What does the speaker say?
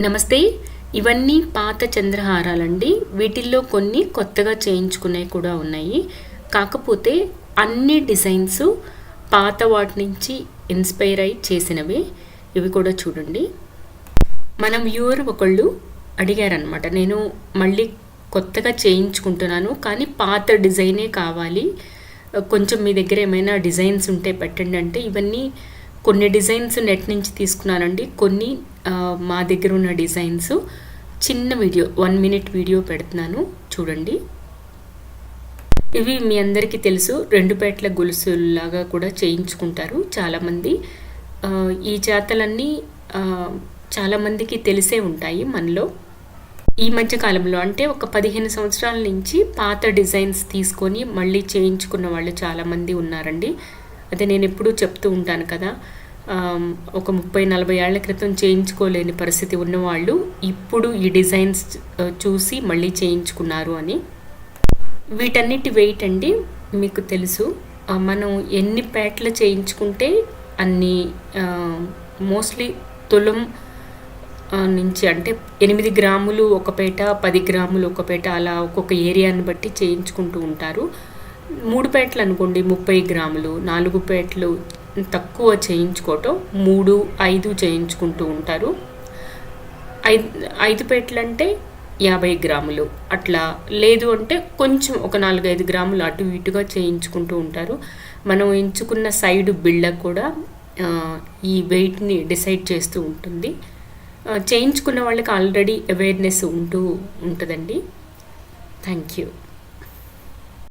నమస్తే. ఇవన్నీ పాత చంద్రహారాలండి. వీటిల్లో కొన్ని కొత్తగా చేయించుకునేవి కూడా ఉన్నాయి. కాకపోతే అన్ని డిజైన్స్ పాత వాటి నుంచి ఇన్స్పైర్ అయి చేసినవి. ఇవి కూడా చూడండి. మన వ్యూవర్ ఒకళ్ళు అడిగారనమాట నేను మళ్ళీ కొత్తగా చేయించుకుంటున్నాను కానీ పాత డిజైనే కావాలి. కొంచెం మీ దగ్గర ఏమైనా డిజైన్స్ ఉంటే పెట్టండి అంటే ఇవన్నీ కొన్ని డిజైన్స్ నెట్ నుంచి తీసుకున్నానండి. కొన్ని మా దగ్గర ఉన్న డిజైన్స్. చిన్న వీడియో వన్ మినిట్ వీడియో పెడుతున్నాను. చూడండి. ఇవి మీ అందరికీ తెలుసు. రెండు పేట్ల గొలుసులాగా కూడా చేయించుకుంటారు చాలామంది. ఈ జాతలన్నీ చాలామందికి తెలిసే ఉంటాయి మనలో. ఈ మధ్య కాలంలో అంటే ఒక పదిహేను సంవత్సరాల నుంచి పాత డిజైన్స్ తీసుకొని మళ్ళీ చేయించుకున్న వాళ్ళు చాలామంది ఉన్నారండి. అదే నేను ఎప్పుడూ చెప్తూ ఉంటాను కదా. ఒక ముప్పై నలభై ఏళ్ళ క్రితం చేయించుకోలేని పరిస్థితి ఉన్నవాళ్ళు ఇప్పుడు ఈ డిజైన్స్ చూసి మళ్ళీ చేయించుకున్నారు అని. వీటన్నిటి వెయిట్ అండి మీకు తెలుసు. మనం ఎన్ని ప్యాట్లు చేయించుకుంటే అన్ని మోస్ట్లీ తులం నుంచి అంటే ఎనిమిది గ్రాములు ఒక పేట పది గ్రాములు ఒక పేట అలా ఒక్కొక్క ఏరియాని బట్టి చేయించుకుంటూ ఉంటారు. మూడు పేటలు అనుకోండి ముప్పై గ్రాములు నాలుగు పేటలు తక్కువ చేయించుకోవటం మూడు ఐదు చేయించుకుంటూ ఉంటారు. ఐదు ఐదు పేటలు అంటే యాభై గ్రాములు. అట్లా లేదు అంటే కొంచెం ఒక నాలుగైదు గ్రాములు అటు ఇటుగా చేయించుకుంటూ ఉంటారు. మనం ఎంచుకున్న సైడ్ బిళ్ళ కూడా ఈ వెయిట్ని డిసైడ్ చేస్తూ ఉంటుంది. చేయించుకున్న వాళ్ళకి ఆల్రెడీ అవేర్నెస్ ఉంటూ ఉంటుందండి. Thank you.